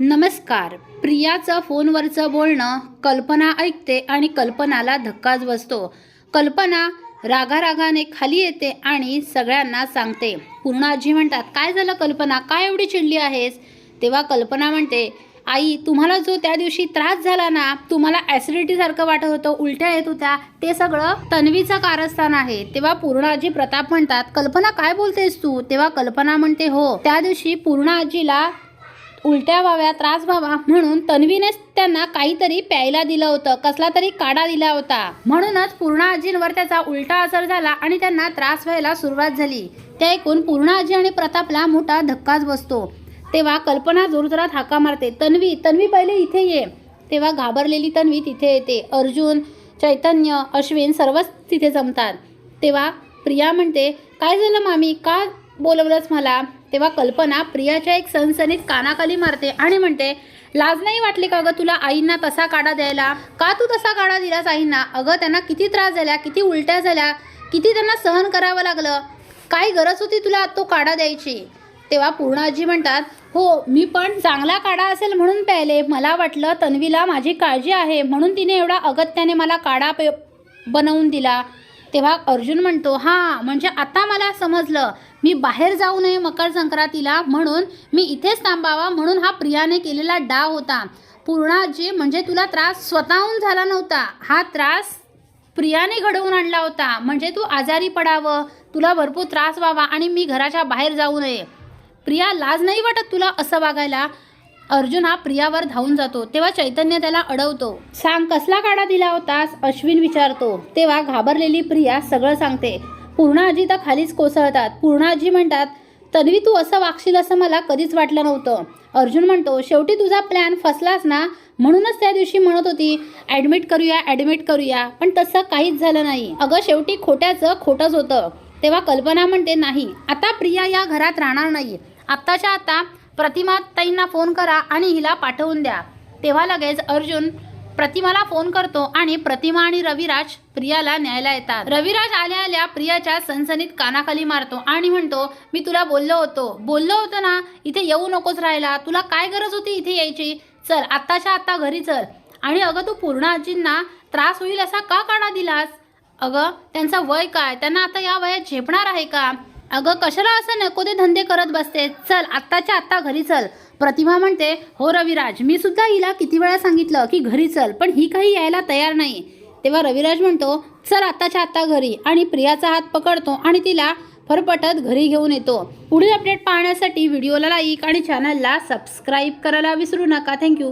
नमस्कार. प्रियाचं फोनवरचं बोलणं कल्पना ऐकते आणि कल्पनाला धक्काच बसतो. कल्पना रागारागाने खाली येते आणि सगळ्यांना सांगते. पूर्ण आजी म्हणतात काय झालं कल्पना? काय एवढी चिडली आहेस? तेव्हा कल्पना म्हणते आई तुम्हाला जो त्या दिवशी त्रास झाला ना तुम्हाला ॲसिडिटीसारखं वाटत होतं उलट्या येत होत्या ते सगळं तन्वीचं कारस्थान आहे. तेव्हा पूर्ण आजी प्रताप म्हणतात कल्पना काय बोलतेस तू? तेव्हा कल्पना म्हणते हो त्या दिवशी पूर्ण आजीला उलट्या व्हाव्या त्रास व्हावा म्हणून तन्वीनेच त्यांना काहीतरी प्यायला दिलं होतं कसला तरी काढा दिला होता. म्हणूनच पूर्ण आजींवर त्याचा उलटा असर झाला आणि त्यांना त्रास व्हायला सुरुवात झाली. ते ऐकून पूर्ण आजी आणि प्रतापला मोठा धक्काच बसतो. तेव्हा कल्पना जोरजोरात हाका मारते तन्वी तन्वी पहिले इथे ये. तेव्हा घाबरलेली तन्वी तिथे येते. अर्जुन चैतन्य अश्विन सर्वच तिथे जमतात. तेव्हा प्रिया म्हणते काय झालं मामी? का बोलवलंच मला. तेव्हा कल्पना प्रियाच्या एक सनसनीत कानाखाली मारते आणि म्हणते लाज नाही वाटली का गं तुला आईंना तसा काढा द्यायला? का तू तसा काढा दिलास आईंना? अगं त्यांना किती त्रास झाल्या किती उलट्या झाल्या किती त्यांना सहन करावं लागलं? काय गरज होती तुला तो काढा द्यायची? तेव्हा पूर्णाजी म्हणतात हो मी पण चांगला काढा असेल म्हणून प्यायले. मला वाटलं तन्वीला माझी काळजी आहे म्हणून तिने एवढा अगत्याने मला काढा पे बनवून दिला. तेव्हा अर्जुन म्हणतो हां म्हणजे आता मला समजलं. मी बाहेर जाऊ नये मकर संक्रांतीला म्हणून मी इथेच थांबावा म्हणून हा प्रियाने केलेला डाव होता. पूर्णाजी म्हणजे तुला त्रास स्वतःहून झाला नव्हता. हा त्रास प्रियाने घडवून आणला होता. म्हणजे तू आजारी पडावं. तुला भरपूर त्रास व्हावा आणि मी घराच्या बाहेर जाऊ नये. प्रिया लाज नाही वाटत तुला असं वागायला? अर्जुन हा प्रियावर धावून जातो तेव्हा चैतन्य त्याला अडवतो. सांग कसला काढा दिला होतास? अश्विन विचारतो. तेव्हा घाबरलेली प्रिया सगळं सांगते. पूर्णाजी तर खालीच कोसळतात. पूर्णाजी म्हणतात तन्वी तू असं वागशील असं मला कधीच वाटलं नव्हतं. अर्जुन म्हणतो शेवटी तुझा प्लॅन फसलाच ना? म्हणूनच त्या दिवशी म्हणत होती ॲडमिट करूया ॲडमिट करूया. पण तसं काहीच झालं नाही. अगं शेवटी खोट्याचं खोटंच होतं. तेव्हा कल्पना म्हणते नाही आता प्रिया या घरात राहणार नाही. आत्ताच्या आता प्रतिमा ताईंना फोन करा आणि हिला पाठवून द्या. तेव्हा लगेच अर्जुन प्रतिमाला फोन करतो आणि प्रतिमा आणि रविराज प्रियाला न्यायला येतात. रविराज आल्या आल्या प्रियाच्या सनसनीत कानाखाली मारतो आणि म्हणतो मी तुला बोललो होतो. बोललो होतो ना? इथे येऊ नकोस राहायला तुला काय गरज होती इथे यायची? चल आत्ताच्या आत्ता घरी चल. आणि अगं तू पूर्ण आजींना त्रास होईल असा का काढा दिलास? अगं त्यांचं वय काय? त्यांना आता या वयात झेपणार आहे का? अगं कशाला असं नको ते धंदे करत बसते? चल आत्ताच्या आत्ता घरी चल. प्रतिमा म्हणते हो रविराज मी सुद्धा हिला किती वेळा सांगितलं की घरी चल पण ही काही यायला तयार नाही. तेव्हा रविराज म्हणतो चल आत्ताच्या आत्ता घरी. आणि प्रियाचा हात पकडतो आणि तिला फरफटत घरी घेऊन येतो. पुढील अपडेट पाहण्यासाठी व्हिडिओला लाईक आणि चॅनलला सबस्क्राईब करायला विसरू नका. थँक्यू